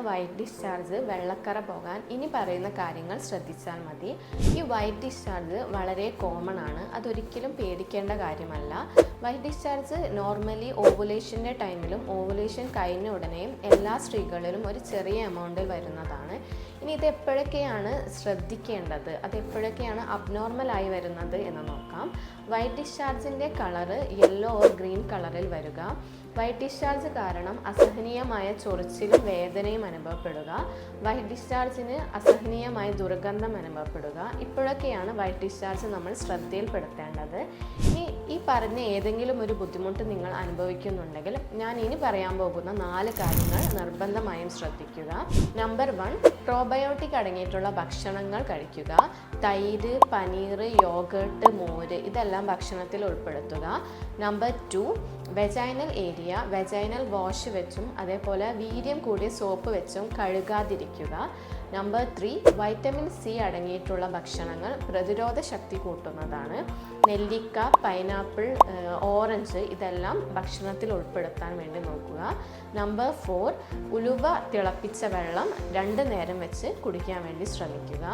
White discharge വെള്ളക്കറ പോകാൻ ഇനി പറയുന്ന കാര്യങ്ങൾ ശ്രദ്ധിച്ചാൽ മതി. ഈ വൈറ്റ് ഡിസ്ചാർജ് വളരെ കോമൺ ആണ്. അതൊരിക്കലും പേടിക്കേണ്ട കാര്യമല്ല. വൈറ്റ് ഡിസ്ചാർജ് നോർമലി ഓവുലേഷന്റെ ടൈമിലും ഓവുലേഷൻ കഴിഞ്ഞ ഉടനെയും എല്ലാ സ്ത്രീകളിലും ഒരു ചെറിയ എമൗണ്ടിൽ വരുന്നതാണ്. ഇനി ഇത് എപ്പോഴൊക്കെയാണ് ശ്രദ്ധിക്കേണ്ടത്? അത് എപ്പോഴൊക്കെയാണ് അബ്നോർമലായി വരുന്നത് എന്ന് നോക്കാം. വൈറ്റ് ഡിസ്ചാർജിന്റെ കളറ് യെല്ലോ ഓർ ഗ്രീൻ കളറിൽ വരിക. വൈറ്റ് ഡിസ്ചാർജ് കാരണം അസഹനീയമായ ചൊറിച്ചിലും വേദനയും അനുഭവപ്പെടുക. വൈറ്റ് ഡിസ്ചാർജിന് അസഹനീയമായ ദുർഗന്ധം അനുഭവപ്പെടുക. ഇപ്പോഴൊക്കെയാണ് വൈറ്റ് ഡിസ്ചാർജ് നമ്മൾ ശ്രദ്ധയിൽപ്പെടുത്തേണ്ടത്. ഇനി ഈ പറഞ്ഞ ഏതെങ്കിലും ഒരു ബുദ്ധിമുട്ട് നിങ്ങൾ അനുഭവിക്കുന്നുണ്ടെങ്കിൽ ഞാൻ ഇനി പറയാൻ പോകുന്ന നാല് കാര്യങ്ങൾ നിർബന്ധമായും ശ്രദ്ധിക്കുക. നമ്പർ വൺ പ്രോബയോട്ടിക് അടങ്ങിയിട്ടുള്ള ഭക്ഷണങ്ങൾ കഴിക്കുക. തൈര് പനീർ യോഗട്ട് മോര് ഇതെല്ലാം ഭക്ഷണത്തിൽ ഉൾപ്പെടുത്തുക. Number two vaginal area vaginal wash വെച്ചും അതേപോലെ വീര്യം കൂടിയ സോപ്പ് വെച്ചും കഴുകാതിരിക്കുക. നമ്പർ ത്രീ വൈറ്റമിൻ സി അടങ്ങിയിട്ടുള്ള ഭക്ഷണങ്ങൾ പ്രതിരോധ ശക്തി കൂട്ടുന്നതാണ്. നെല്ലിക്ക പൈനാപ്പിൾ ഓറഞ്ച് ഇതെല്ലാം ഭക്ഷണത്തിൽ ഉൾപ്പെടുത്താൻ വേണ്ടി നോക്കുക. നമ്പർ ഫോർ ഉലുവ തിളപ്പിച്ച വെള്ളം രണ്ട് നേരം വെച്ച് കുടിക്കാൻ വേണ്ടി ശ്രമിക്കുക.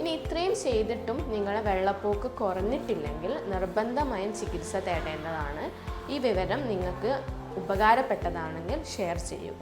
ഇനി ഇത്രയും ചെയ്തിട്ടും നിങ്ങളുടെ വെള്ളപ്പോക്ക് കുറഞ്ഞിട്ടില്ലെങ്കിൽ നിർബന്ധമായും ചികിത്സ തേടേണ്ടതാണ്. ഈ വിവരം നിങ്ങൾക്ക് ഉപകാരപ്പെട്ടതാണെങ്കിൽ ഷെയർ ചെയ്യുക.